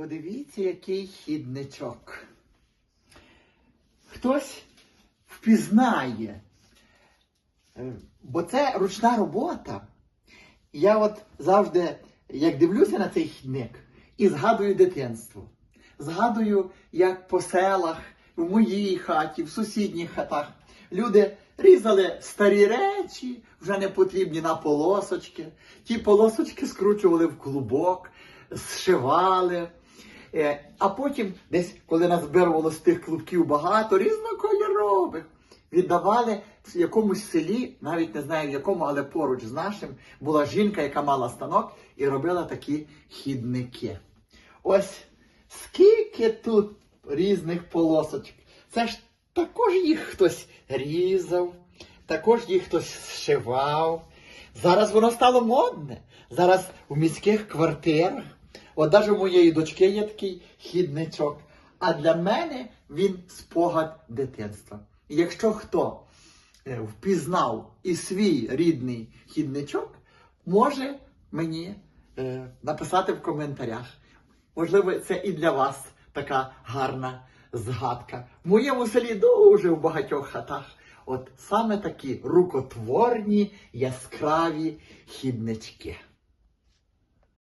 Подивіться, який хідничок. Хтось впізнає, Е, бо це ручна робота. Я от завжди, як дивлюся на цей хідник, і згадую дитинство. Згадую, як по селах, в моїй хаті, в сусідніх хатах люди різали старі речі, вже не потрібні на полосочки. Ті полосочки скручували в клубок, зшивали. Е, А потім, десь, коли нас назбирувало з тих клубків багато різнокольорових, віддавали в якомусь селі, навіть не знаю в якому, але поруч з нашим, була жінка, яка мала станок і робила такі хідники. Ось скільки тут різних полосочок. Це ж також їх хтось різав, також їх хтось зшивав. Зараз воно стало модне. Зараз у міських квартирах. От навіть у моєї дочки є такий хідничок. А для мене він спогад дитинства. І якщо хто е, впізнав і свій рідний хідничок, може мені е, написати в коментарях. Можливо, це і для вас така гарна згадка. В моєму селі дуже в багатьох хатах. От саме такі рукотворні яскраві хіднички.